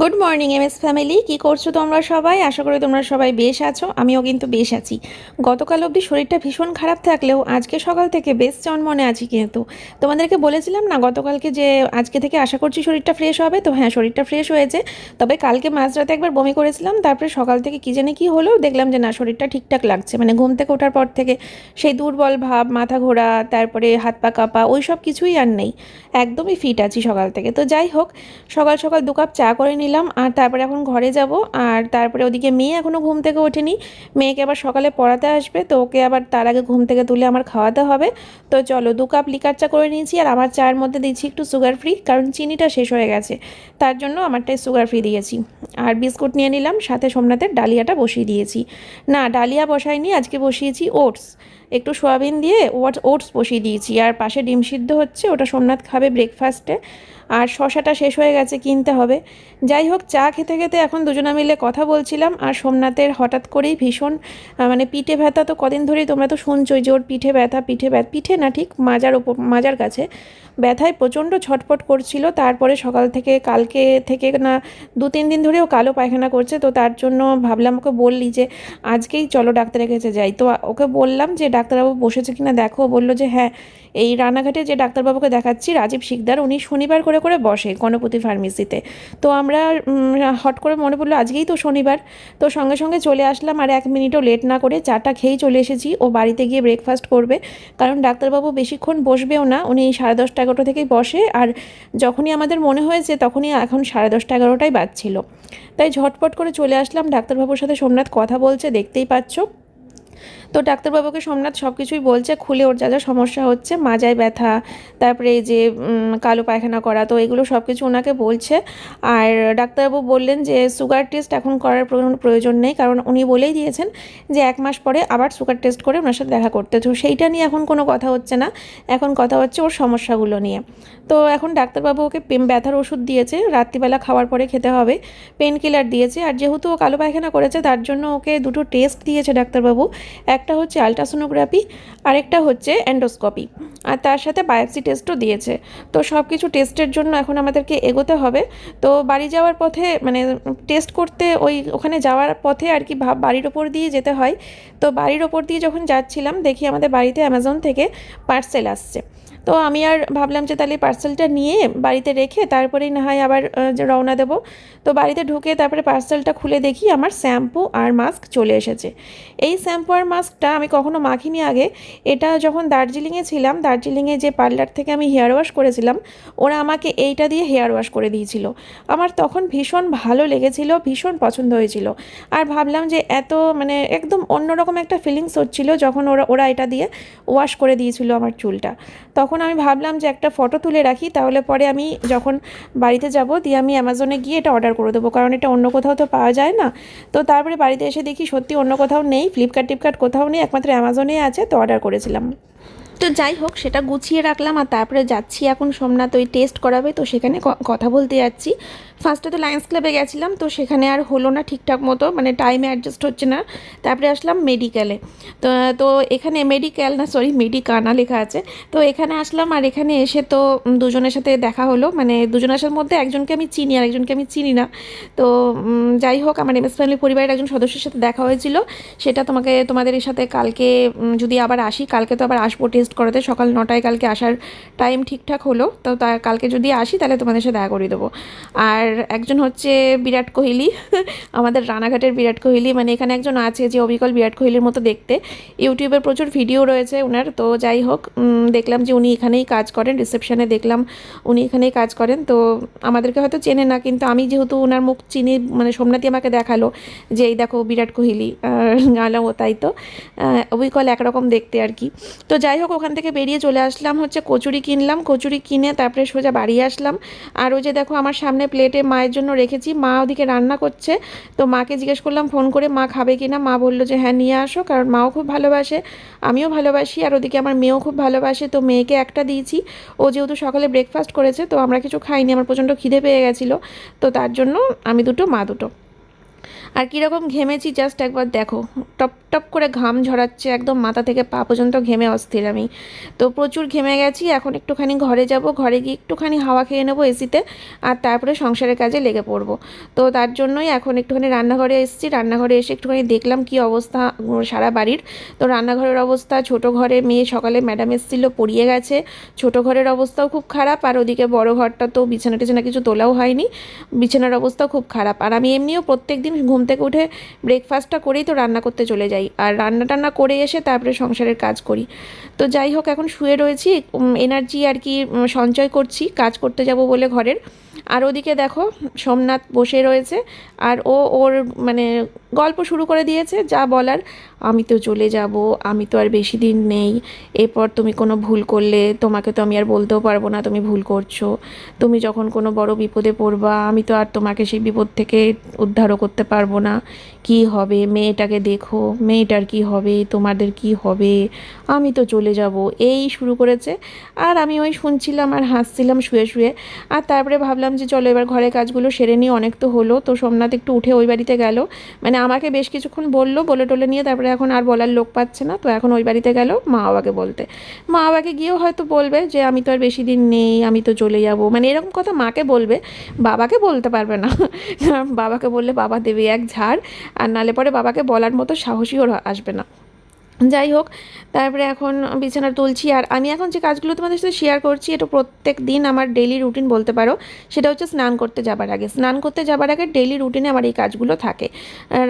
Good morning M S family কী করছ তোমরা সবাই? আশা করি তোমরা সবাই বেশ আছো। আমিও কিন্তু বেশ আছি। গতকাল অবধি শরীরটা ভীষণ খারাপ থাকলেও আজকে সকাল থেকে বেশ চনমনে আছি কিন্তু। তোমাদেরকে বলেছিলাম না, গতকালকে যে আজকে থেকে আশা করছি শরীরটা ফ্রেশ হবে। তো হ্যাঁ শরীরটা ফ্রেশ হয়েছে। তবে কালকে মাঝরাতে একবার বমি করেছিলাম। তারপরে সকাল থেকে কী জানি কী হলো, দেখলাম যে না, শরীরটা ঠিকঠাক লাগছে। মানে ঘুম থেকে ওঠার পর থেকে সেই দুর্বল ভাব, মাথা ঘোরা, তারপরে হাত পা কাঁপা, ওই সব কিছুই আর নেই। একদমই ফিট আছি সকাল থেকে। তো যাই হোক, সকাল সকাল দু কাপ চা করে নিলাম আর তারপরে এখন ঘরে যাব আর তারপরে ওদিকে মেয়ে এখনও ঘুম থেকে ওঠেনি। মেয়েকে আবার সকালে পড়াতে আসবে, তো ওকে আবার তার আগে ঘুম থেকে তুলে আমার খাওয়াতে হবে। তো চলো দু কাপ লিকার চা করে নিয়েছি আর আমার চায়ের মধ্যে দিচ্ছি একটু সুগার ফ্রি কারণ চিনিটা শেষ হয়ে গেছে। তার জন্য আমারটাই সুগার ফ্রি দিয়েছি। আর বিস্কুট নিয়ে নিলাম, সাথে সোমনাথের ডালিয়াটা বসিয়ে দিয়েছি। না, ডালিয়া বসাইনি, আজকে বসিয়েছি ওটস একটু সোয়াবিন দিয়ে ওটস বসিয়ে দিয়েছি। আর পাশে ডিম সিদ্ধ হচ্ছে, ওটা সোমনাথ খাবে ব্রেকফাস্টে আর শশাটা শেষ হয়ে গেছে, কিনতে হবে। যাই হোক, চা খেতে খেতে এখন দুজনা মিলে কথা বলছিলাম, আর সোমনাথের হঠাৎ করেই ভীষণ মানে পিঠে ব্যথা তো কদিন ধরেই তোমরা তো শুনছোই যে ওর পিঠে ব্যথা পিঠে ব্যথা, পিঠে না ঠিক মাজার ওপর, মাজার কাছে। ব্যথায় প্রচণ্ড ছটফট করছিল, তারপরে সকাল থেকে, কালকে থেকে না দু তিন দিন ধরেও কালো পায়খানা করছে, তো তার জন্য ভাবলাম ওকে বললি যে, আজকেই চলো ডাক্তারের কাছে যাই। তো ওকে বললাম যে, ডাক্তারবাবু বসেছে কিনা দেখো। বলল যে হ্যাঁ এই রানাঘাটে যে ডাক্তারবাবুকে দেখাচ্ছি, রাজীব শিকদার, উনি শনিবার করে করে বসে গণপতি ফার্মেসিতে তো আমরা হট করে মনে পড়ল আজকেই তো শনিবার। তো সঙ্গে সঙ্গে চলে আসলাম আর এক মিনিটও লেট না করে চাটা খেয়েই চলে এসেছি। ও বাড়িতে গিয়ে ব্রেকফাস্ট করবে। কারণ ডাক্তারবাবু বেশিক্ষণ বসবেও না। উনি সাড়ে দশটা এগারোটা থেকেই বসে। আর যখনই আমাদের মনে হয়েছে তখনই এখন সাড়ে দশটা এগারোটাই বাজছিল। তাই ঝটপট করে চলে আসলাম। ডাক্তারবাবুর সাথে সোমনাথ কথা বলছে, দেখতেই পাচ্ছ। তো ডাক্তারবাবুকে সোমনাথ সব কিছুই বলছে, খুলে ওর যা যা সমস্যা হচ্ছে, মাজায় ব্যথা, তারপরে এই যে কালো পায়খানা করা, তো এগুলো সব কিছু ওনাকে বলছে। আর ডাক্তারবাবু বললেন যে, সুগার টেস্ট এখন করার প্রয়োজন নেই, কারণ উনি বলেই দিয়েছেন যে, এক মাস পরে আবার সুগার টেস্ট করে ওনার সাথে দেখা করতে। তো সেইটা নিয়ে এখন কোনো কথা হচ্ছে না, এখন কথা হচ্ছে ওর সমস্যাগুলো নিয়ে। তো এখন ডাক্তারবাবু ওকে ব্যথার ওষুধ দিয়েছে, রাত্রিবেলা খাওয়ার পরে খেতে হবে পেন কিলার দিয়েছে, আর যেহেতু ও কালো পায়খানা করেছে, তার জন্য ওকে দুটো টেস্ট দিয়েছে ডাক্তারবাবু একটা হচ্ছে আলট্রাসোনোগ্রাফি, আরেকটা হচ্ছে অ্যান্ডোস্কোপি আর তার সাথে বায়োপসি টেস্টও দিয়েছে। তো সব কিছু টেস্টের জন্য এখন আমাদেরকে এগোতে হবে। তো বাড়ি যাওয়ার পথে মানে টেস্ট করতে ওই ওখানে যাওয়ার পথে আর কি ভাব, বাড়ির ওপর দিয়ে যেতে হয়। তো বাড়ির ওপর দিয়ে যখন যাচ্ছিলাম, দেখি আমাদের বাড়িতে অ্যামাজন থেকে পার্সেল আসছে। তো আমি আর ভাবলাম যে তাহলে পার্সেলটা নিয়ে বাড়িতে রেখে তারপরেই না হয় আবার রওনা দেবো। তো বাড়িতে ঢুকে তারপরে পার্সেলটা খুলে দেখি আমার শ্যাম্পু আর মাস্ক চলে এসেছে। এই শ্যাম্পু আর মাস্কটা আমি কখনো মাখিনি আগে। এটা যখন দার্জিলিংয়ে ছিলাম, দার্জিলিংয়ে যে পার্লার থেকে আমি হেয়ার ওয়াশ করেছিলাম, ওরা আমাকে এইটা দিয়ে হেয়ার ওয়াশ করে দিয়েছিল। আমার তখন ভীষণ ভালো লেগেছিল, ভীষণ পছন্দ হয়েছিল। আর ভাবলাম যে এত মানে একদম অন্যরকম একটা ফিলিংস হচ্ছিল যখন ওরা ওরা এটা দিয়ে ওয়াশ করে দিয়েছিল আমার চুলটা। তখন তখন আমি ভাবলাম যে একটা ফটো তুলে রাখি, তাহলে পরে আমি যখন বাড়িতে যাব দিয়ে আমি অ্যামাজনে গিয়ে এটা অর্ডার করে দেবো। কারণ এটা অন্য কোথাও তো পাওয়া যায় না। তো তারপরে বাড়িতে এসে দেখি সত্যি অন্য কোথাও নেই ফ্লিপকার্ট টিপকার্ট কোথাও নেই, একমাত্র অ্যামাজনেই আছে, তো অর্ডার করেছিলাম। তো যাই হোক, সেটা গুছিয়ে রাখলাম আর তারপরে যাচ্ছি এখন। সোমনাথ ওই টেস্ট করাবে, তো সেখানে কথা বলতে যাচ্ছি। ফার্স্টে তো লায়ন্স ক্লাবে গেছিলাম, তো সেখানে আর হলো না ঠিকঠাক মতো মানে টাইমে অ্যাডজাস্ট হচ্ছে না। তারপরে আসলাম মেডিকেলে তো তো এখানে মেডিকেল না সরি মেডিকানা লেখা আছে। তো এখানে আসলাম আর এখানে এসে তো দুজনের সাথে দেখা হলো। মানে দুজনের সাথে মধ্যে একজনকে আমি চিনি আর একজনকে আমি চিনি না। তো যাই হোক, আমার এমএস ফ্যামিলি পরিবারের একজন সদস্যের সাথে দেখা হয়েছিল। সেটা তোমাকে, তোমাদের সাথে কালকে যদি আবার আসি, কালকে তো আবার আসব টেস্ট করাতে। সকাল নটায় কালকে আসার টাইম ঠিকঠাক হলো। তো তার কালকে যদি আসি, তাহলে তোমাদের সাথে দেখা করিয়ে দেবো। আর একজন হচ্ছে বিরাট কোহলি, আমাদের রানাঘাটের বিরাট কোহলি মানে এখানে একজন আছে যে অবিকল বিরাট কোহলির মতো দেখতে। ইউটিউবে প্রচুর ভিডিও রয়েছে ওনার তো যাই হোক দেখলাম যে উনি এখানেই কাজ করেন রিসেপশনে দেখলাম উনি এখানেই কাজ করেন, তো আমাদেরকে হয়তো চেনে না, কিন্তু আমি যেহেতু ওনার মুখ চিনি মানে সোমনাথি আমাকে দেখাল যে এই দেখো বিরাট কোহলি গালাম ও তাই তো অবিকল একরকম দেখতে আর কি। তো যাই হোক, ওখান থেকে বেরিয়ে চলে আসলাম, হচ্ছে কচুরি কিনলাম, কচুরি কিনে তারপরে সোজা বাড়ি আসলাম। আর ওই যে দেখো আমার সামনে প্লেটে মায়ের জন্য রেখেছি। মা ওদিকে রান্না করছে। তো মাকে জিজ্ঞেস করলাম, ফোন করে মা খাবে কি না মা বলল যে হ্যাঁ নিয়ে আসো, কারণ মাও খুব ভালোবাসে, আমিও ভালোবাসি, আর ওদিকে আমার মেয়েও খুব ভালোবাসে। তো মেয়েকে একটা দিয়েছি। ও যেহেতু সকালে ব্রেকফাস্ট করেছে, তো আমরা কিছু খাইনি, আমার প্রচণ্ড খিদে পেয়ে গেছিল। তো তার জন্য আমি দুটো, মা দুটো। আর কীরকম ঘেমেছি জাস্ট একবার দেখো। টপ টপ করে ঘাম ঝরাচ্ছে, একদম মাথা থেকে পা পর্যন্ত ঘেমে অস্থির আমি। তো প্রচুর ঘেমে গেছি, এখন একটুখানি ঘরে যাব, ঘরে গিয়ে একটুখানি হাওয়া খেয়ে নেব এসিতে, আর তারপরে সংসারের কাজে লেগে পড়ব। তো তার জন্যই এখন একটুখানি রান্নাঘরে এসেছি, রান্নাঘরে এসে একটুখানি দেখলাম কি অবস্থা সারা বাড়ির। তো রান্নাঘরের অবস্থা, ছোট ঘরে মেয়ে সকালে ম্যাডাম এসেছিল, পড়িয়ে গেছে। ছোট ঘরের অবস্থাও খুব খারাপ, আর ওদিকে বড় ঘরটা তো বিছানা টিছানা কিছু তোলাও হয়নি। বিছানার অবস্থাও খুব খারাপ, আর আমি এমনিও প্রত্যেক দিন ঘুম থেকে উঠে ব্রেকফাস্টটা করেই তো রান্না করতে চলে যাই। আর রান্না টান্না করে এসে তারপরে সংসারের কাজ করি। তো যাই হোক, এখন শুয়ে রয়েছি এনার্জি আর কি সঞ্চয় করছি, কাজ করতে যাব বলে ঘরের। আর ওদিকে দেখো, সোমনাথ বসে রয়েছে, আর ও ওর মানে গল্প শুরু করে দিয়েছে, যা বলার। আমি তো চলে যাব, আমি তো আর বেশি দিন নেই। এরপর তুমি কোনো ভুল করলে, তোমাকে তো আমি আর বলতেও পারব না তুমি ভুল করছ। তুমি যখন কোনো বড় বিপদে পড়বা, আমি তো আর তোমাকে সেই বিপদ থেকে উদ্ধারও করতে পারব না। কি হবে? মেয়েটাকে দেখো, মেয়েটার কি হবে? তোমাদের কি হবে? আমি তো চলে যাব। এই শুরু করেছে। আর আমি ওই শুনছিলাম আর হাসছিলাম শুয়ে শুয়ে। আর তারপরে ভাবলাম যে চলো এবার ঘরের কাজগুলো সেরে নিই, অনেক তো হলো। তো সোমনাথ একটু উঠে ওই বাড়িতে গেল। মানে আমাকে বেশ কিছুক্ষণ বলল বলে টলে নিয়ে তারপরে এখন আর বলার লোক পাচ্ছে না। তো এখন ওই বাড়িতে গেল মা বাবাকে বলতে। মা বাবাকে গিয়েও হয়তো বলবে যে, আমি তো আর বেশি দিন নেই, আমি তো চলে যাব। মানে এরকম কথা মাকে বলবে, বাবাকে বলতে পারবে না। বাবাকে বললে, বাবা দেবে এক ঝাড়। আর নালে পরে বাবাকে বলার মতো সাহসী ওর আসবে না। যাই হোক, তারপরে এখন বিছানা তুলছি। আর আমি এখন যে কাজগুলো তোমাদের সাথে শেয়ার করছি, এটা প্রত্যেক দিন আমার ডেলি রুটিন বলতে পারো, সেটা হচ্ছে স্নান করতে যাবার আগে। স্নান করতে যাবার আগে ডেইলি রুটিনে আমার এই কাজগুলো থাকে।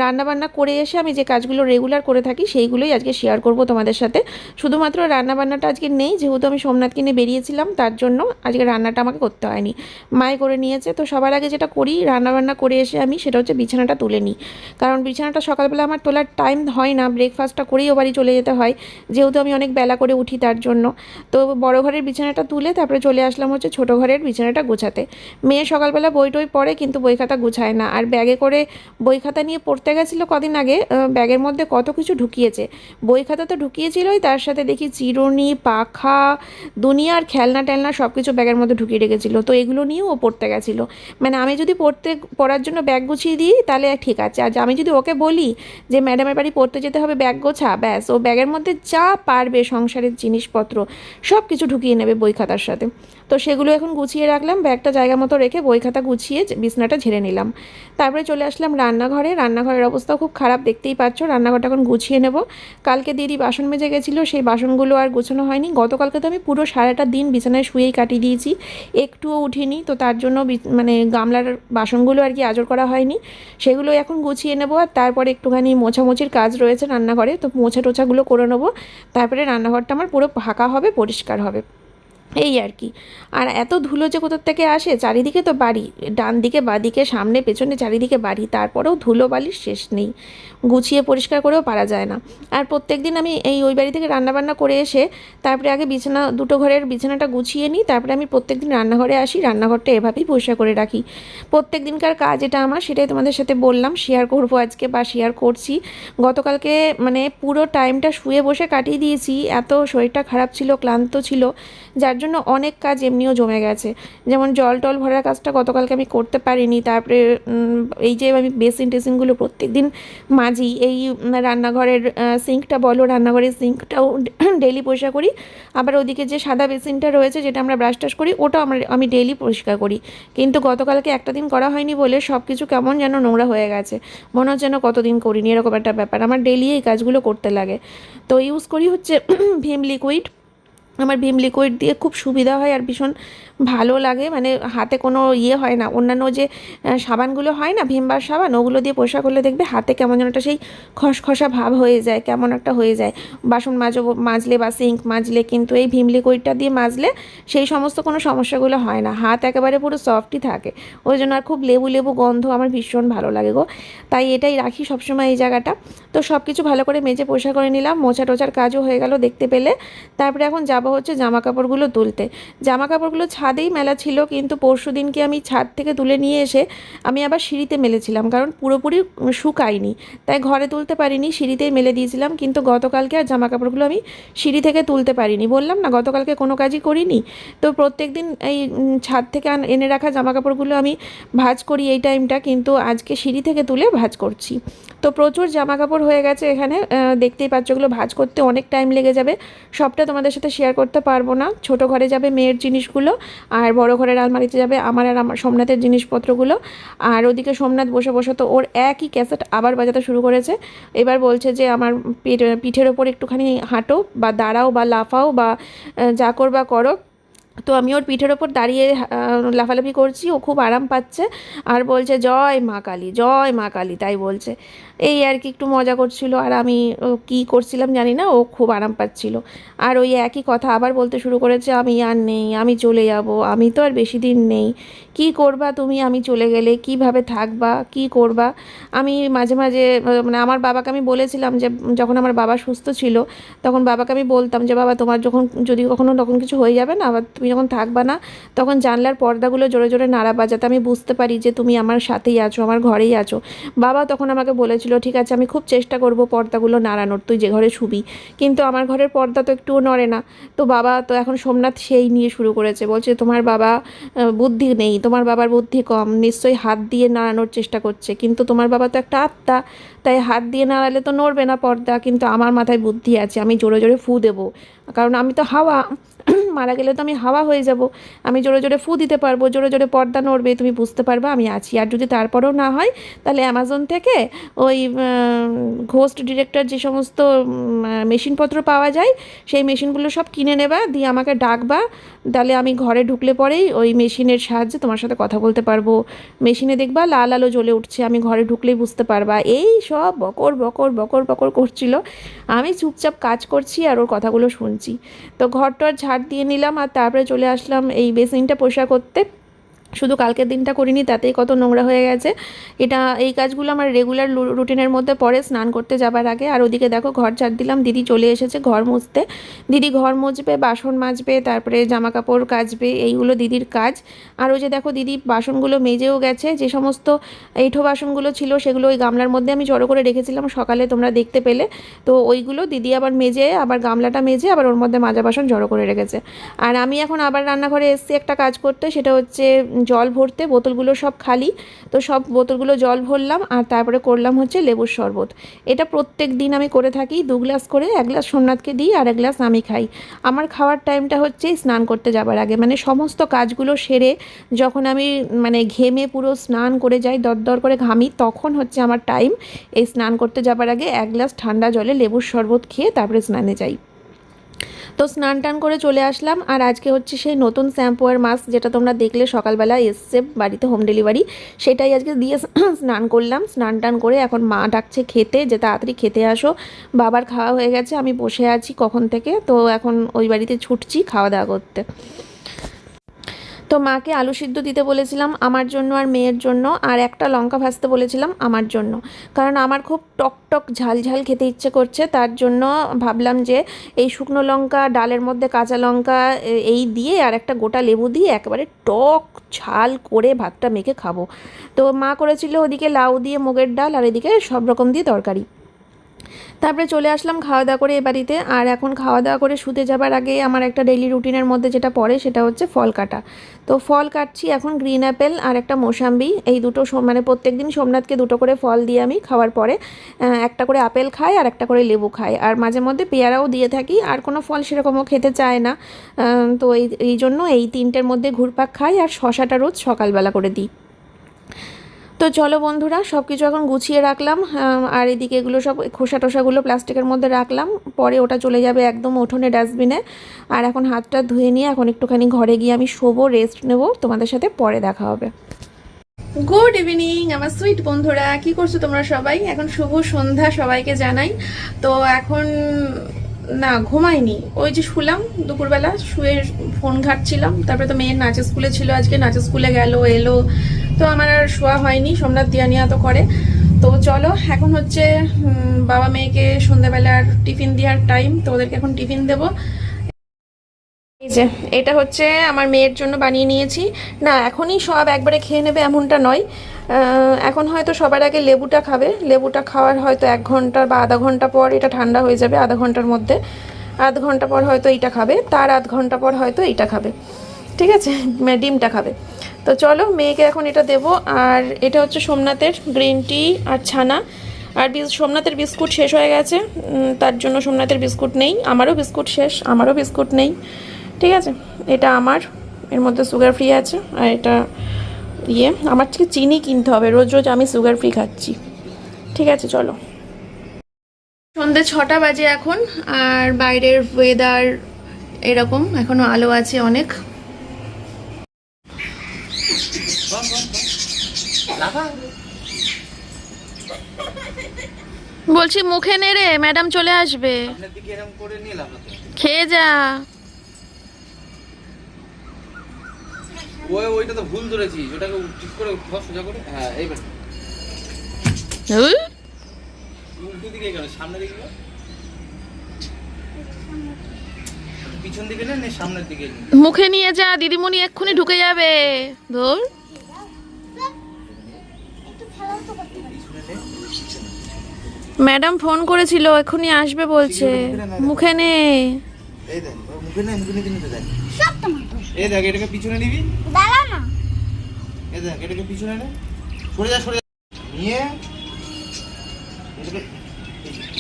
রান্নাবান্না করে এসে আমি যে কাজগুলো রেগুলার করে থাকি, সেইগুলোই আজকে শেয়ার করব তোমাদের সাথে। শুধুমাত্র রান্নাবান্নাটা আজকে নেই, যেহেতু আমি সোমনাথ কিনে বেরিয়েছিলাম, তার জন্য আজকে রান্নাটা আমাকে করতে হয়নি। মায়ে করে নিয়েছে, তো সবার আগে যেটা করি, রান্নাবান্না করে এসে আমি সেটা হচ্ছে বিছানাটা তুলে নিই। কারণ বিছানাটা সকালবেলা আমার তোলার টাইম হয় না ব্রেকফাস্টটা করেই ও বাড়ি চলে যেতে হয়। যেহেতু আমি অনেক বেলা করে উঠি তার জন্য। তো বড় ঘরের বিছানাটা তুলে তারপরে চলে আসলাম হচ্ছে ছোটো ঘরের বিছানাটা গোছাতে। মেয়ে সকালবেলা বই টই পড়ে কিন্তু বই খাতা গুছায় না। আর ব্যাগে করে বই খাতা নিয়ে পড়তে গেছিল কদিন আগে ব্যাগের মধ্যে কত কিছু ঢুকিয়েছে। বই খাতা তো ঢুকিয়েছিলই, তার সাথে দেখি চিরুনি, পাখা দুনিয়ার খেলনা টেলনা সব কিছু ব্যাগের মধ্যে ঢুকিয়ে রেখেছিলো। তো এগুলো নিয়েও ও পড়তে গেছিল। মানে আমি যদি পড়তে, পড়ার জন্য ব্যাগ গুছিয়ে দিই তাহলে ঠিক আছে। আর আমি যদি ওকে বলি যে, ম্যাডামের বাড়ি পড়তে যেতে হবে, ব্যাগ গোছা, ব্যাস। ও ব্যাগের মধ্যে যা পারবে সংসারের জিনিসপত্র সব কিছু ঢুকিয়ে নেবে বই খাতার সাথে। তো সেগুলো এখন গুছিয়ে রাখলাম, ব্যাগটা জায়গা মতো রেখে বই খাতা গুছিয়ে বিছনাটা ঝেড়ে নিলাম। তারপরে চলে আসলাম রান্নাঘরে, রান্নাঘরের অবস্থা খুব খারাপ, দেখতেই পাচ্ছ রান্নাঘরটা এখন গুছিয়ে নেব। কালকে দিদি বাসন মেজে গেছিল, সেই বাসনগুলো আর গুছানো হয়নি। গতকালকে তো আমি পুরো সারাটা দিন বিছানায় শুয়েই কাটিয়ে দিয়েছি, একটুও উঠিনি, তো তার জন্য মানে গামলার বাসনগুলো আর কি আজর করা হয়নি। সেগুলো এখন গুছিয়ে নেব, আর তারপরে একটুখানি মোছামুছির কাজ রয়েছে রান্নাঘরে, তো মোছা টোছাগুলো করে নেব। তারপরে রান্নাঘরটা আমার পুরো ফাঁকা হবে পরিষ্কার হবে। এই আর কি। আর এত ধুলো যে কোথার থেকে আসে, চারিদিকে তো বাড়ি। ডান দিকে বাদিকে সামনে, পেছনে, চারিদিকে বাড়ি। তারপরেও ধুলো বালির শেষ নেই। গুছিয়ে পরিষ্কার করেও পারা যায় না। আর প্রত্যেক দিন আমি এই ওই বাড়ি থেকে রান্নাবান্না করে এসে, তারপরে আগে বিছানা, দুটো ঘরের বিছানাটা গুছিয়ে নিই। তারপরে আমি প্রত্যেক দিন রান্নাঘরে আসি। রান্নাঘরটা এভাবেই পরিষ্কার করে রাখি। প্রত্যেক দিনকার কাজ এটা আমার, সেটাই তোমাদের সাথে বললাম। শেয়ার করব আজকে বা শেয়ার করছি। গতকালকে মানে পুরো টাইমটা শুয়ে বসে কাটিয়ে দিয়েছি। এত শরীরটা খারাপ ছিল, ক্লান্ত ছিল। যার জন্য অনেক কাজ এমনিও জমে গেছে। যেমন জল টল ভরার কাজটা গতকালকে আমি করতে পারিনি, তারপরে এই যে আমি বেসিন টেসিনগুলো প্রত্যেক দিন মাজি, এই রান্নাঘরের সিঙ্কটা বলো, রান্নাঘরের সিঙ্কটাও ডেলি পরিষ্কার করি। আবার ওদিকে যে সাদা বেসিনটা রয়েছে, যেটা আমরা ব্রাশ টাশ করি, ওটাও আমরা, আমি ডেলি পরিষ্কার করি। কিন্তু গতকালকে একটা দিন করা হয়নি বলে সব কিছু কেমন যেন নোংরা হয়ে গেছে। মনে হচ্ছে যেন কতদিন করিনি, এরকম একটা ব্যাপার। আমার ডেলি এই কাজগুলো করতে লাগে। তো ইউজ করি হচ্ছে ভিম লিকুইড। আমার ভিম লিকুইড দিয়ে খুব সুবিধা হয় আর ভীষণ ভালো লাগে। মানে হাতে কোনো ইয়ে হয় না। অন্যান্য যে সাবানগুলো হয় না, ভিম বার সাবান, ওগুলো দিয়ে পোষা করলে দেখবে হাতে কেমন যেন একটা সেই খসখসা ভাব হয়ে যায়, কেমন একটা হয়ে যায়। বাসন মাজো, মাজলে বা সিঙ্ক মাজলে কিন্তু এই ভিম লিকুইডটা দিয়ে মাজলে সেই সমস্ত কোনো সমস্যাগুলো হয় না। হাত একেবারে পুরো সফটই থাকে। ওই জন্য আর খুব লেবু লেবু গন্ধ আমার ভীষণ ভালো লাগে গো। তাই এটাই রাখি সবসময় এই জায়গাটা। তো সব কিছু ভালো করে মেজে পোষা করে নিলাম, মোছা টোচার কাজও হয়ে গেল দেখতে পেলে। তারপরে এখন যাব হচ্ছে জামা কাপড়গুলো তুলতে। জামা কাপড়গুলো ছাদেই মেলা ছিল, কিন্তু পরশু দিনকে আমি ছাদ থেকে তুলে নিয়ে এসে আমি আবার সিঁড়িতে মেলেছিলাম, কারণ পুরোপুরি শুকায়নি। তাই ঘরে তুলতে পারিনি, সিঁড়িতেই মেলে দিয়েছিলাম, কিন্তু গতকালকে আর জামা কাপড়গুলো আমি সিঁড়ি থেকে তুলতে পারিনি। বললাম, না, গতকালকে কোনো কাজই করিনি। তো প্রত্যেক দিন এই ছাদ থেকে এনে রাখা জামা কাপড়গুলো আমি ভাজ করি এই টাইমটা কিন্তু আজকে সিঁড়ি থেকে তুলে ভাজ করছি। তো প্রচুর জামা কাপড় হয়ে গেছে এখানে। দেখতেই পাচ্ছ ওগুলো ভাজ করতে অনেক টাইম লেগে যাবে। সবটা তোমাদের সাথে শেয়ার করতে পারব না। ছোট ঘরে যাবে মেয়ের জিনিসগুলো, আর বড় ঘরের আলমারিতে যাবে আমার আর আমার সোমনাথের জিনিসপত্রগুলো। আর ওদিকে সোমনাথ বসে বসে তো ওর একই ক্যাসেট আবার বাজাতে শুরু করেছে। এবার বলছে যে, আমার পিঠ- পিঠের ওপর একটুখানি হাঁটো, বা দাঁড়াও, বা লাফাও, বা যা করবা করো। তো আমি ওর পিঠের ওপর দাঁড়িয়ে লাফালাফি করছি। ও খুব আরাম পাচ্ছে। আর বলছে, জয় মা কালী, জয় মা কালী। তাই বলছে। এই আর কি একটু মজা করছিল। আর আমি কি করছিলাম জানি না, ও খুব আরাম পাচ্ছিল। আর ওই একই কথা আবার বলতে শুরু করেছে, আমি আর নেই, আমি চলে যাব, আমি তো আর বেশি দিন নেই। কি করবা তুমি? আমি চলে গেলে কীভাবে থাকবা? কি করবা? আমি মাঝে মাঝে মানে আমার বাবাকে আমি বলেছিলাম যে, যখন আমার বাবা সুস্থ ছিল, তখন বাবাকে আমি বলতাম যে, বাবা, তোমার যখন, যদি কখনো তখন কিছু হয়ে যাবে না আবার তুমি যখন থাকবা না, তখন জানলার পর্দাগুলো জোরে জোরে নাড়াবা যাতে আমি বুঝতে পারি যে, তুমি আমার সাথেই আছো, আমার ঘরেই আছো। বাবা তখন আমাকে বলেছিল ঠিক আছে, আমি খুব চেষ্টা করব পর্দাগুলো নাড়ানোর, তুই যে ঘরে শুবি। কিন্তু আমার ঘরের পর্দা তো একটুও নড়ে না। তো বাবা, তো এখন সোমনাথ সেই নিয়ে শুরু করেছে। বলছে, তোমার বাবা বুদ্ধি নেই, তোমার বাবার বুদ্ধি কম, নিশ্চয়ই হাত দিয়ে নাড়ানোর চেষ্টা করছে। কিন্তু তোমার বাবা তো একটা আত্মা তাই হাত দিয়ে নাড়ালে তো নড়বে না পর্দা, কিন্তু আমার মাথায় বুদ্ধি আছে, আমি জোরে জোরে ফু দেবো। কারণ আমি তো হাওয়া, মারা গেলে তো আমি হাওয়া হয়ে যাব। আমি জোরে জোরে ফু দিতে পারব, জোরে জোরে পর্দা নড়বে, তুমি বুঝতে পারবে আমি আছি। আর যদি তারপরেও না হয়, তাহলে অ্যামাজন থেকে ওই ঘোস্ট ডিরেক্টর যে সমস্ত মেশিনপত্র পাওয়া যায়, সেই মেশিনগুলো সব কিনে নেবা, দিয়ে আমাকে ডাকবা। তাহলে আমি ঘরে ঢুকলে পরেই ওই মেশিনের সাহায্যে তোমার সাথে কথা বলতে পারব। মেশিনে দেখবা লাল আলো জ্বলে উঠছে, আমি ঘরে ঢুকলেই বুঝতে পারবা। এই সব বকর বকর বকর বকর করছিল। আমি চুপচাপ কাজ করছি আর ওর কথাগুলো শুনছি। তো ঘরটার ঝাড় দিয়ে নিলাম আর তারপরে চলে আসলাম এই বেসিনটা পোশাক করতে। শুধু কালকের দিনটা করিনি, তাতেই কত নোংরা হয়ে গেছে। এটা, এই কাজগুলো আমার রেগুলার রুটিনের মধ্যে পড়ে, স্নান করতে যাবার আগে। আর ওদিকে দেখো, ঘর ঝাড় দিলাম, দিদি চলে এসেছে ঘর মুছতে। দিদি ঘর মুছবে, বাসন মাজবে, তারপরে জামা কাপড় কাচবে, এইগুলো দিদির কাজ। আর ওই যে দেখো, দিদি বাসনগুলো মেজেও গেছে, যে সমস্ত এইঠো বাসনগুলো ছিল, সেগুলো ওই গামলার মধ্যে আমি জড়ো করে রেখেছিলাম, সকালে তোমরা দেখতে পেলে। তো ওইগুলো দিদি আবার মেজে, আবার গামলাটা মেজে, আবার ওর মধ্যে মাজা বাসন জড়ো করে রেখেছে। আর আমি এখন আবার রান্নাঘরে এসেছি একটা কাজ করতে, সেটা হচ্ছে জল ভরতে বোতলগুলো সব খালি। তো সব বোতলগুলো জল ভরলাম আর তারপরে করলাম হচ্ছে লেবুর শরবত। এটা প্রত্যেক দিন আমি করে থাকি, দু গ্লাস করে, এক গ্লাস সোমনাথকে দিই আর এক গ্লাস আমি খাই। আমার খাওয়ার টাইমটা হচ্ছে স্নান করতে যাবার আগে। মানে সমস্ত কাজগুলো সেরে যখন আমি মানে ঘেমে পুরো স্নান করে যাই, দরদর করে ঘামি, তখন হচ্ছে আমার টাইম এই স্নান করতে যাবার আগে এক গ্লাস ঠান্ডা জলে লেবুর শরবত খেয়ে তারপরে স্নানে যাই। তো স্নান টান করে চলে আসলাম আর আজকে হচ্ছে সেই নতুন শ্যাম্পু আর মাস্ক যেটা তোমরা দেখলে সকালবেলা এসছে বাড়িতে হোম ডেলিভারি সেটাই আজকে দিয়ে স্নান করলাম। স্নান টান করে এখন মা ডাকছে খেতে, যে তাড়াতাড়ি খেতে আসো। বাবার খাওয়া হয়ে গেছে, আমি বসে আছি কখন থেকে? তো এখন ওই বাড়িতে ছুটছি খাওয়া দাওয়া করতে। তো মাকে আলু সিদ্ধ দিতে বলেছিলাম আমার জন্য আর মেয়ের জন্য, আর একটা লঙ্কা ভাজতে বলেছিলাম আমার জন্য। কারণ আমার খুব টক টক ঝাল ঝাল খেতে ইচ্ছে করছে, তার জন্য ভাবলাম যে এই শুকনো লঙ্কা, ডালের মধ্যে কাঁচা লঙ্কা এই দিয়ে আর একটা গোটা লেবু দিয়ে একেবারে টক ঝাল করে ভাতটা মেখে খাব। তো মা করেছিল ওদিকে লাউ দিয়ে মুগের ডাল, আর এদিকে সব রকম দিয়ে তরকারি। তারপরে চলে আসলাম খাওয়া দাওয়া করে এ বাড়িতে। আর এখন খাওয়া দাওয়া করে শুতে যাবার আগে আমার একটা ডেইলি রুটিনের মধ্যে যেটা পড়ে সেটা হচ্ছে ফল কাটা। তো ফল কাটছি এখন গ্রিন অ্যাপেল আর একটা মোসাম্বি। এই দুটো মানে প্রত্যেক দিন সোমনাথকে দুটো করে ফল দিয়ে আমি খাওয়ার পরে একটা করে আপেল খাই আর একটা করে লেবু খাই। আর মাঝে মধ্যে পেয়ারাও দিয়ে থাকি আর কোনো ফল সেরকমও খেতে চায় না। তো এই এই জন্য এই তিনটের মধ্যে ঘুরপাক খাই আর শশাটা রোজ সকালবেলা করে দিই। তো চলো বন্ধুরা সব কিছু এখন গুছিয়ে রাখলাম আর এদিকে এগুলো সব খোসা টোসাগুলো প্লাস্টিকের মধ্যে রাখলাম, পরে ওটা চলে যাবে একদম উঠোনে ডাস্টবিনে। আর এখন হাতটা ধুয়ে নিয়ে এখন একটুখানি ঘরে গিয়ে আমি শোবো, রেস্ট নেব, তোমাদের সাথে পরে দেখা হবে। গুড ইভিনিং আমার সুইট বন্ধুরা, কি করছ তোমরা সবাই? এখন শুভ সন্ধ্যা সবাইকে জানাই। তো এখন, না, ঘুমাইনি। ওই যে শুলাম, দুপুরবেলা শুয়ে ফোন ঘাটছিলাম, তারপরে তো মেয়ের নাচের স্কুলে ছিল আজকে, নাচের স্কুলে গেল, এলো তো আমার আর শোয়া হয়নি, সোমনাথ দিয়ানিয়া তো করে। তো চলো, এখন হচ্ছে বাবা মেয়েকে সন্ধ্যাবেলার টিফিন দেওয়ার টাইম তো ওদেরকে এখন টিফিন দেবো। এটা হচ্ছে আমার মেয়ের জন্য বানিয়ে নিয়েছি। না, এখনই সব একবারে খেয়ে নেবে এমনটা নয়। এখন হয়তো সবার আগে লেবুটা খাবে। লেবুটা খাওয়ার হয়তো এক ঘণ্টা বা আধা ঘণ্টা পর এটা ঠান্ডা হয়ে যাবে, আধা ঘণ্টার মধ্যে। আধ ঘণ্টা পর হয়তো এইটা খাবে, তার আধ ঘণ্টা পর হয়তো এইটা খাবে। ঠিক আছে? ডিমটা খাবে। তো চলো মেয়েকে এখন এটা দেবো, আর এটা হচ্ছে সোমনাথের গ্রিন টি আর ছানা। আর সোমনাথের বিস্কুট শেষ হয়ে গেছে তার জন্য সোমনাথের বিস্কুট নেই। আমারও বিস্কুট শেষ, আমারও বিস্কুট নেই। ঠিক আছে? এটা আমার, এর মধ্যে সুগার ফ্রি আছে, আর এটা ইয়ে আমার থেকে চিনি কিনতে হবে, রোজ রোজ আমি সুগার ফ্রি খাচ্ছি। ঠিক আছে, চলো। সন্ধ্যে ছটা বাজে এখন, আর বাইরের ওয়েদার এরকম এখনও আলো আছে অনেক। বলছি মুখে নে রে ম্যাডাম চলে আসবে। খেয়ে যা। ওই ওইটা তো ভুল ধরেছিস ওটাকে ঠিক করে ধর সোজা করে। হ্যাঁ এইবার। উল্টো দিকে কেন সামনের দিকে গেল। পিছন দিকে না নে সামনের দিকে মুখে নিয়ে যা দিদিমণি এক্ষুনি ঢুকে যাবে। ধর। ম্যাডাম ফোন করেছিল এক্ষুনি আসবে বলছে। মুখে নে। এই দেখ ওর মুখে নে মুখে নিতে নিতে দেখ এই দেখ এটাকে পিছনে নিবি। এই দেখ এটাকে পিছনে নে। সরে যা সরে নিয়ে এটাকে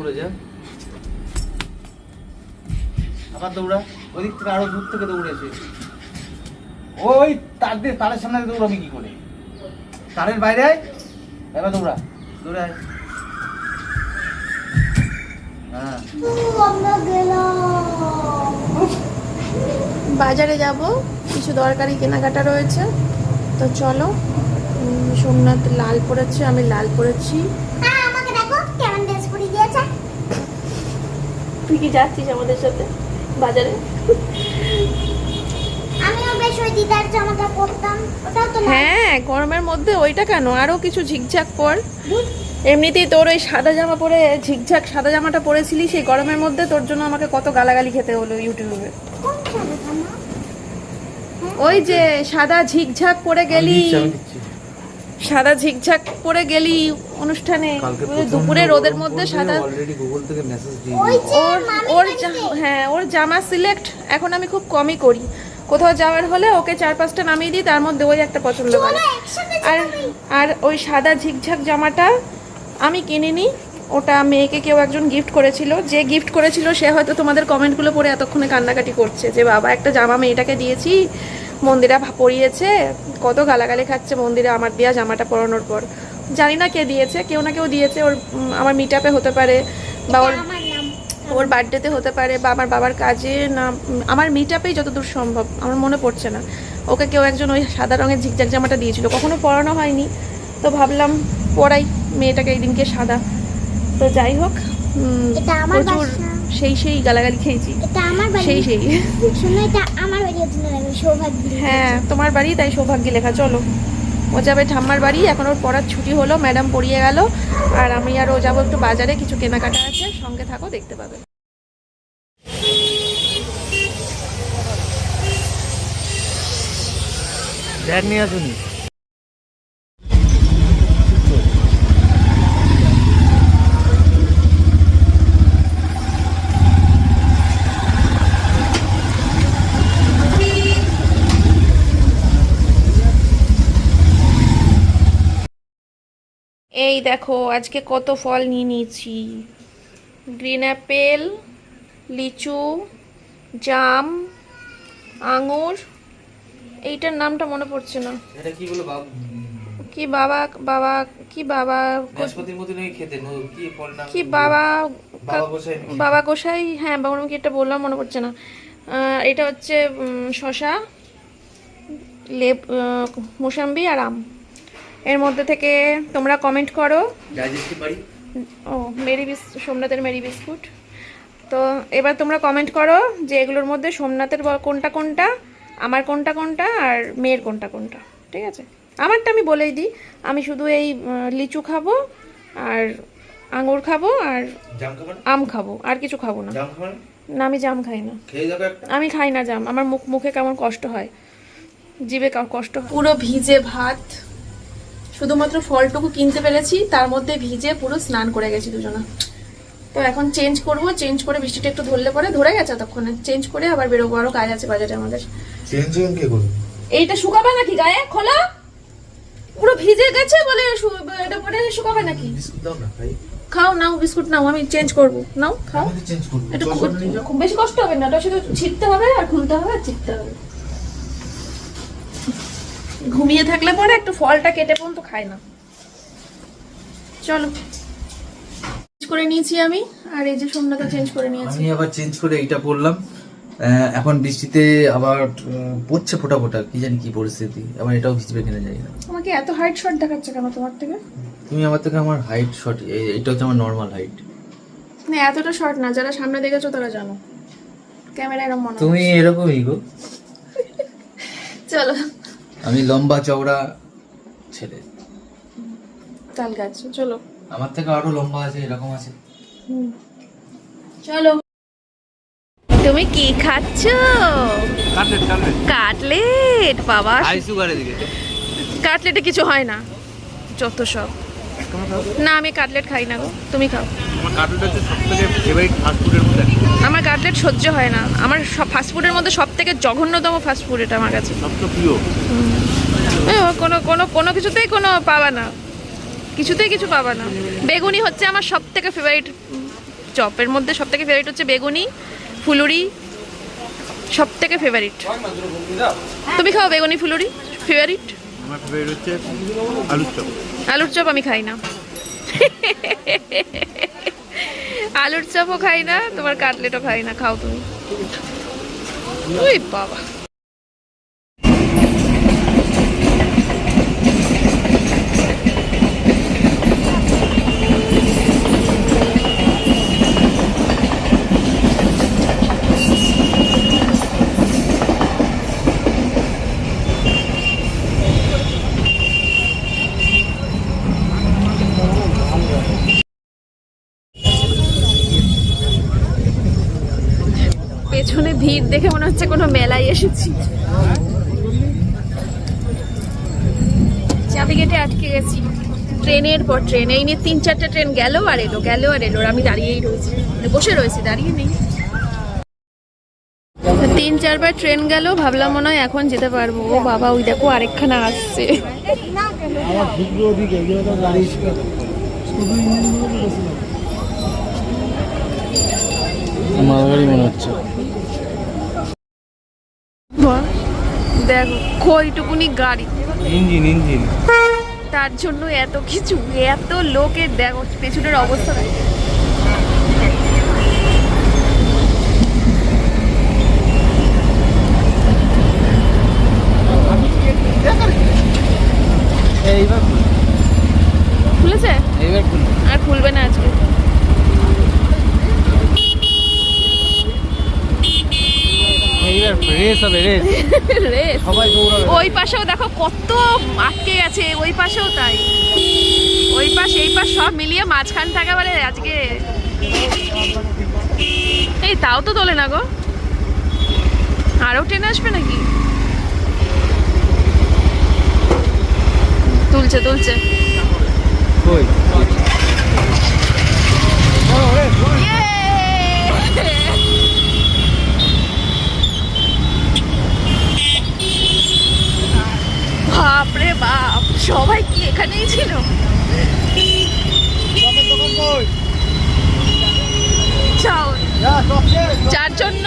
দৌড়ে যা। আবার দৌড়া। ওদিক থেকে আরও দূর থেকে দৌড়েছে। ওই তার তারের সামনে দৌড়াবি কি করে? তারের বাইরে আয়। এবার দৌড়া। দৌড়ে আয়। হ্যাঁ। বাজারে যাব। কিছু দরকারি কেনাকাটা রয়েছে। তো চলো সোমনাথ লাল পড়েছে আমি লাল পরেছি হ্যাঁ আমাকে দেখো কেমন ড্রেস পরিয়ে দিয়েছে তুই কি যাচ্ছিস আমাদের সাথে? বাজারে? আমিও বেশ ওই দিদার জামাটা পরতাম। ওটাও তো হ্যাঁ গরমের মধ্যে ওইটা কেন? আরও কিছু ঝিকঝাক পর এমনিতেই তোর ওই সাদা জামা পরে ঝিকঝাক সাদা জামাটা পরেছিলি সেই গরমের মধ্যে তোর জন্য আমাকে কত গালাগালি খেতে হলো ইউটিউবে জামা? ওই যে সাদা ঝিকঝাক পরে গেলি। সাদা ঝিকঝাক পরে গেলি অনুষ্ঠানে দুপুরে রোদের মধ্যে সাদা অলরেডি গুগল থেকে মেসেজ দিয়ে ওই যে ওর ওর হ্যাঁ ওর জামা সিলেক্ট এখন আমি খুব কমই করি। কোথাও যাওয়ার হলে ওকে চার পাঁচটা নামিয়ে দিই তার মধ্যে ওই একটা পছন্দ করে। আর আর ওই সাদা ঝিকঝাক জামাটা আমি কিনিনি ওটা মেয়েকে কেউ একজন গিফট করেছিল। যে গিফট করেছিল সে হয়তো তোমাদের কমেন্টগুলো পড়ে এতক্ষণে কান্নাকাটি করছে যে বাবা একটা জামা মেয়েটাকে দিয়েছি মন্দিরা পরিয়েছে কত গালাগালি খাচ্ছে মন্দিরে আমার দেওয়া জামাটা পরানোর পর। জানি না কে দিয়েছে কেউ না কেউ দিয়েছে ওর আমার মিট হতে পারে বা ওর ওর বার্থডেতে হতে পারে বা আমার বাবার কাজে না আমার মিট আপেই যতদূর সম্ভব আমার মনে পড়ছে না। ওকে কেউ একজন ওই সাদা রঙের ঝিকঝাক জামাটা দিয়েছিল কখনো পরানো হয়নি। তো ভাবলাম পরাই মেয়েটাকে এই দিনকে সাদা। তো যাই হোক প্রচুর সেই সেই গালাগালি খেয়েছি। আমার সেই সেই। আমার হ্যাঁ তোমার বাড়ি তাই সৌভাগ্যে লেখা চলো। ও যাবে ঠাম্মার বাড়ি এখন ওর পড়ার ছুটি হলো ম্যাডাম পড়িয়ে গেল আর আমি আর ও যাব একটু বাজারে কিছু কেনাকাটা আছে সঙ্গে থাকো দেখতে পাবে। ব্যাগ নিয়ে আসুনি। এই দেখো আজকে কত ফল নিয়ে নিয়েছি। গ্রিন অ্যাপেল লিচু জাম আঙুর এইটার নামটা মনে পড়ছে না। এটা কি বলে বাবু? কি বাবা বাবা কি বাবা নাশপাতির মতো নাকি খেতে? কি ফল নাম কি বাবা বাবা গোসাই? হ্যাঁ বাবা কি একটা বললাম মনে পড়ছে না। এটা হচ্ছে শশা লেব মোসাম্বি আর আম। এর মধ্যে থেকে তোমরা কমেন্ট করো। ও মেরি বিস সোমনাথের মেরি বিস্কুট। তো এবার তোমরা কমেন্ট করো যে এগুলোর মধ্যে সোমনাথের কোনটা কোনটা আমার কোনটা কোনটা আর মেয়ের কোনটা কোনটা ঠিক আছে? আমারটা আমি বলেই দিই আমি শুধু এই লিচু খাব আর আঙুর খাব আর আম খাব আর কিছু খাব না। না? আমি জাম খাই না। খেয়ে যাবে একটা? আমি খাই না জাম আমার মুখ মুখে কেমন কষ্ট হয় জিভে কা- কষ্ট পুরো ভিজে ভাত। শুধুমাত্র ফলটুকু কিনতে পেরেছি তার মধ্যে ভিজে পুরো স্নান করে গেছি দুজনা। তো এখন চেঞ্জ করব চেঞ্জ করে বৃষ্টিটা একটু ধরলে পরে ধরে গেছে ততক্ষণে চেঞ্জ করে আবার বেরোবো আরও কাজ আছে বাজারে আমাদের। চেঞ্জ কে করবে এইটা শুকাবে নাকি গায়ে? খোলা? পুরো ভিজে গেছে বলে এটা পরে শুকাবে নাকি? খাও নাও বিস্কুট নাও আমি চেঞ্জ করব। নাও খাও। চেঞ্জ করব একটু খুব- বেশি কষ্ট হবে না ওটা শুধু ছিটতে হবে আর খুলতে হবে আর চিপতে হবে। ঘুমিয়ে থাকলে পরে একটু ফলটা কেটে পর্যন্ত খায় না। চলো। করে নিয়েছি আমি আর এই যে সোমনাথা চেঞ্জ করে নিয়েছি। আমি আবার চেঞ্জ করে এইটা পড়লাম। এখন বৃষ্টিতে আবার পড়ছে ফোটা ফোটা কি জানি কি পরিস্থিতি। আবার এটাও ভিজবে কিনা যাই না। আমাকে এত হাইট শট দেখাচ্ছে কেন তোমার থেকে? তুমি আমার থেকে আমার হাইট শর্ট এটা হচ্ছে আমার নর্মাল হাইট না এতটা শর্ট না যারা সামনে দেখেছ তারা জানো। ক্যামেরা এরকম মনে তুমি এরকমই গো। চলো। আমি লম্বা চওড়া ছেলে। তাল গাছ চলো। আমার থেকে আরও লম্বা আছে এরকম আছে। চলো। তুমি কি খাচ্ছ? কাটলেট কাটলেট কাটলেট বাবা। আইসু দিকে কাটলেটে কিছু হয় না যত সব। না আমি কাটলেট খাই না গো। তুমি খাও। আমার কাটলেট সহ্য হয় না। আমার সব ফাস্টফুডের মধ্যে সব থেকে জঘন্যতম ফাস্টফুড এটা আমার কাছে। কোনো কোনো কোনো কিছুতেই কোনো পাবা না। কিছুতেই কিছু পাবা না। বেগুনি হচ্ছে আমার সব থেকে ফেভারিট চপের মধ্যে সব থেকে ফেভারিট হচ্ছে বেগুনি ফুলুরি সব থেকে ফেভারিট তুমি খাও বেগুনি ফুলুরি? ফেভারিট আমার ফেভারিট হচ্ছে আলুর চপ। আলুর চপ আমি খাই না। আলুর চপও খাই না, তোমার কাটলেটও খাই না, খাও তুমি। ওই বাবা পেছনে ভিড় দেখে মনে হচ্ছে কোনো মেলায় এসেছি। চাবি গেটে আটকে গেছি। ট্রেনের পর ট্রেন, এই নিয়ে তিন চারটে ট্রেন গেল আর এলো, গেল আর এলো আমি দাঁড়িয়েই রয়েছি। মানে বসে রয়েছি, দাঁড়িয়ে নেই। তিন চারবার ট্রেন গেল, ভাবলাম মনে হয় এখন যেতে পারব। ও বাবা, ওই দেখো আরেকখানা আসছে। মনে হচ্ছে। দেখো কইটুকুনি গাড়ি। Engine engine. তার জন্য এত কিছু এত লোকের দেখো পেছনের অবস্থা। এইবার খুলেছে? এইবার আর খুলবে না আজকে এইবার রেস হবে রেস রেস সবাই দৌড়াবে ওই পাশেও দেখো কত আটকে গেছে ওই পাশেও তাই। ওই পাশ এই পাশ সব মিলিয়ে মাঝখান থাকা বলে আজকে এই তাও তো তোলে না গো। আরও ট্রেন আসবে নাকি? তুলছে তুলছে। বাপরে বাপ সবাই কি এখানেই ছিল? যার জন্য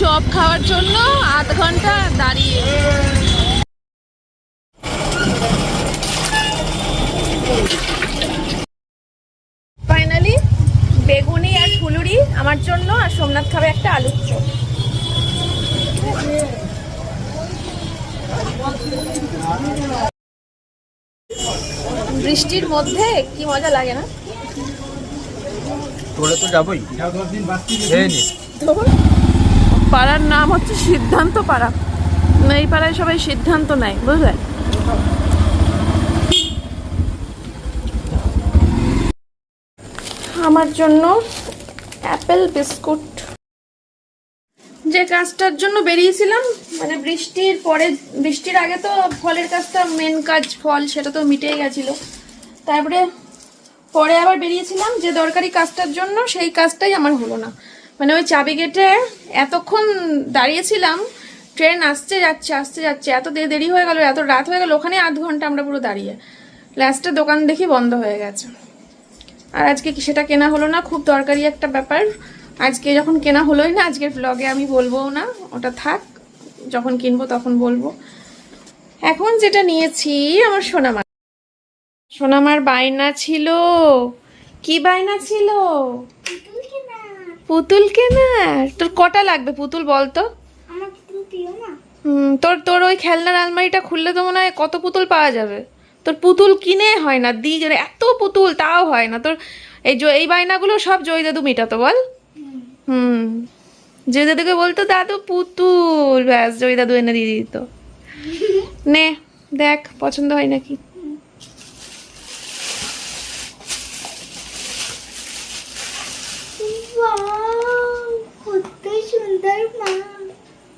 চপ খাওয়ার জন্য আধ ঘণ্টা দাঁড়িয়ে। আমার জন্য আর সোমনাথ খাবে একটা আলুর চপ। বৃষ্টির মধ্যে কি মজা লাগে না? তোরে তো যাবই। পাড়ার নাম হচ্ছে সিদ্ধান্ত পাড়া। এই পাড়ায় সবাই সিদ্ধান্ত নেয় বুঝলে? আমার জন্য অ্যাপেল বিস্কুট। যে কাজটার জন্য বেরিয়েছিলাম মানে বৃষ্টির পরে, বৃষ্টির আগে তো ফলের কাজটা মেন কাজ, ফল সেটা তো মিটেই গেছিল। তারপরে, পরে আবার বেরিয়েছিলাম যে দরকারি কাজটার জন্য, সেই কাজটাই আমার হলো না। মানে ওই চাবি গেটে এতক্ষণ দাঁড়িয়েছিলাম, ট্রেন আসছে যাচ্ছে আসছে যাচ্ছে, এত দেরি হয়ে গেল, এত রাত হয়ে গেল, ওখানে আধ ঘণ্টা আমরা পুরো দাঁড়িয়ে। লাস্টে দোকান দেখি বন্ধ হয়ে গেছে। আর আজকে কি সেটা কেনা হলো না? খুব দরকারি একটা ব্যাপার। আজকে যখন কেনা হলোই না আজকের ব্লগে আমি বলব না ওটা থাক। যখন কিনবো তখন বলব। এখন যেটা নিয়েছি আমার সোনামা সোনামার বায়না ছিল। কি বায়না ছিল? পুতুল কেনা কেনার? তোর কটা লাগবে পুতুল বলতো তোর তোর ওই খেলনার আলমারিটা খুললে তো মনে হয় কত পুতুল পাওয়া যাবে। তোর পুতুল কিনে হয় না দি এত পুতুল তাও হয় না। তোর এই এই বায়নাগুলো সব জয় দাদু মেটাতো বল। হুম। জয় দাদুকে বলতো দাদু পুতুল। ব্যাস জয় দাদু এনে দিয়ে দিত। নে দেখ পছন্দ হয় নাকি?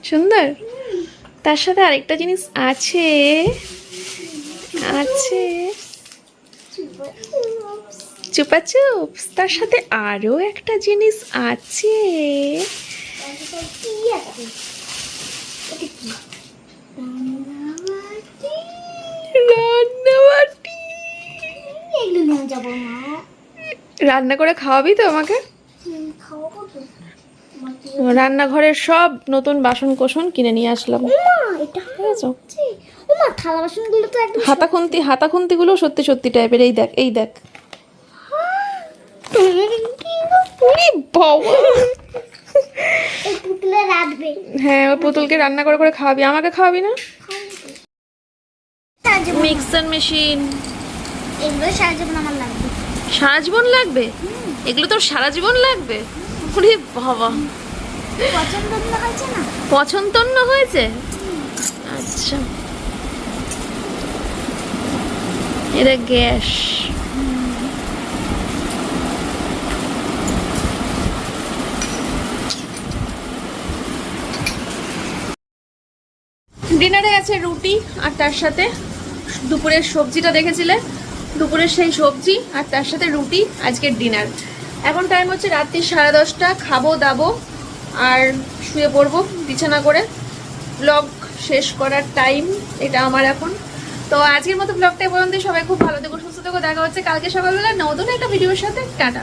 সুন্দর? তার সাথে আরেকটা জিনিস আছে। আছে। চুপা চুপস তার সাথে আরও একটা জিনিস আছে। আছে রান্না করে খাওয়াবি তো আমাকে? রান্নাঘরের সব নতুন বাসন কোসন কিনে নিয়ে আসলাম। বুঝেছ? হচ্ছে। ওমা থালা বাসনগুলো তো একদম হাতা খুন্তি হাতা খুন্তিগুলো সত্যি সত্যি টাইপের এই দেখ এই দেখ। হ্যাঁ ওই পুতুলকে রান্না করে করে খাওয়াবি। আমাকে খাওয়াবি না? মিক্সার মেশিন এগুলো সারা জীবন আমার লাগবে। সারা জীবন লাগবে এগুলো তোর সারা জীবন লাগবে? ওরে বাবা। পছন্দ হয়েছে না? পছন্দন্য হয়েছে? আচ্ছা। এটা গ্যাস। ডিনারে আছে রুটি আর তার সাথে দুপুরের সবজিটা দেখেছিলে? দুপুরের সেই সবজি আর তার সাথে রুটি, আজকের ডিনার এখন টাইম হচ্ছে রাত্রি সাড়ে দশটা, খাব, দাবো আর শুয়ে পড়ব বিছানা করে। ব্লগ শেষ করার টাইম এটা আমার এখন। তো আজকের মতো ব্লগটা পর্যন্ত সবাই খুব ভালো থেকো, সুস্থ থেকো। দেখা হচ্ছে কালকে সকালবেলা নতুন একটা ভিডিওর সাথে। টাটা।